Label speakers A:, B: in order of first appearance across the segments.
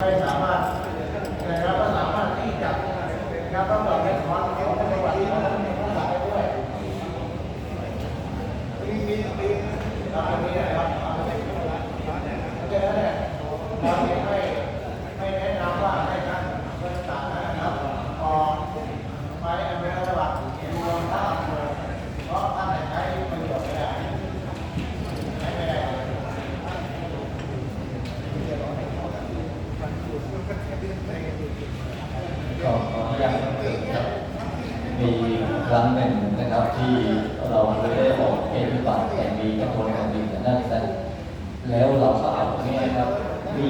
A: ไม่สามารถนะครับก็สามารถที่จะนะครับต้องบอกในความเกี่ยวกับประวัติของท่านในภาษาได้ด้วยมีมีมีตามนี้นะครับเพราะฉะนั้นเนี่ยเราไม่ไม่แนะนำว่าให้ท่านเดินตามนะครับพอไปอเมริกาบัตรดูลองท่าเพราะท่านใช้ประโยชน์ไม่ได้ใช้ไม่ได้
B: ก็ขออนุญาตครับ มีครั้งหนึ่งนะครับที่เราเคยได้ออกเอกบัตรแต่มีกระทรวงการบินนั่นแต่แล้วเราก็เอาเนี่ยนะครับมี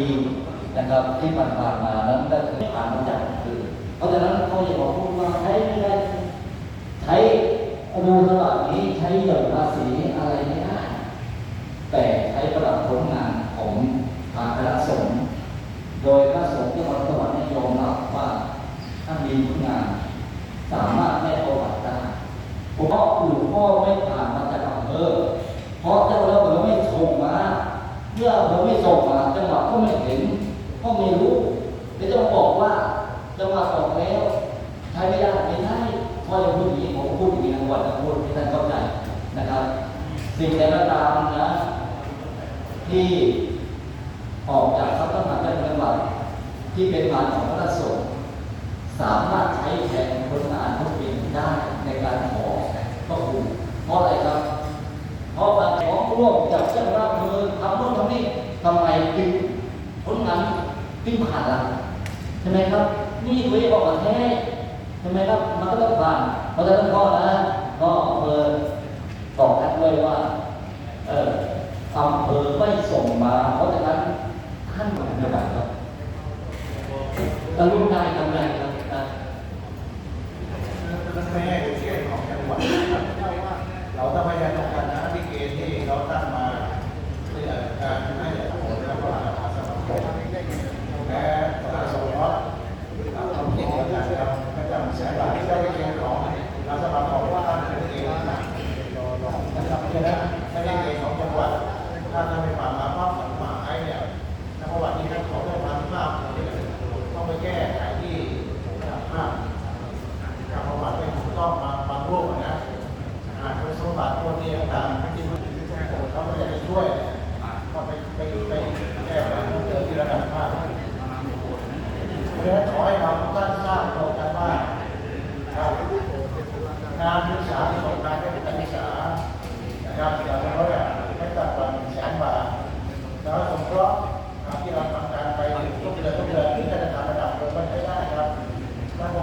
B: นะครับที่ผ่านผ่านมานั้นได้เคยผ่านมาจากคือเพราะฉะนั้นเขาจะบอกพูดว่าใช้ไม่ได้ใช้ดูตลาดนี้ใช้หย่อนภาษีอะไรไม่ได้แต่ใช้ประดับผลงานของทางคณะสงฆ์โดยพระสงฆ์ที่วัดสวรรค์ยอมรับว่า ถ้ามีผลงาน สามารถให้ประวัติได้เพราะหลวงพ่อไม่ผ่านมาจากอำเภอเพราะเจ้าแล้วเราไม่ส่งมาเมื่อเราไม่ส่งมาจังหวัดก็ไม่เห็นก็ไม่รู้เดี๋ยวจะบอกว่าจังหวัดออกแล้วใช้ไม่ได้ไม่ได้พอจะพูดอย่างนี้ผมพูดอย่างนี้ทั้งวันทั้งพูดให้ท่านเข้าใจนะครับ สิ่งใดก็ตามนะ ที่ออกจากพระตำหนักจังหวัดที่เป็นงานของพระสงฆ์สามารถใช้แทนคนงานทุกปีได้ในการขอก็คือเพราะอะไรครับ เพราะบางของร่วมจับเจ้ารับมือทำโน่นทำนี่ทำไม จึงผลงานจึงผ่านละใช่ไหมครับ นี่ตัวเองบอกมาแท้ใช่ไหมครับ มันก็ต้องผ่าน เพราะฉะนั้นก็นะก็อำเภอตอบกันด้วยว่า เอออำเภอไม่ส่งมา เพราะฉะนั้นท่านหม่ได้ครับกรุณาทำไงครับ
A: งจังหวัดถ้าทำไม่ผ่านมาภาพหมาไอเนี่ยในประวัตินี้ท่านขอได้มาภาพต้องไปแก้ไขที่ภาพการประวัติไม่ถูกต้องมาบางรูปอะนะอ่านคุณสมบัติพวก งานศึกษาส่งกานให้นักศึกษานะครับอย่างน้อยไม่ต่ำกว่าหนึ่งแสนบาทแล้วสงเคราะที่เราทำการไปทุกเดือนทุกเดือน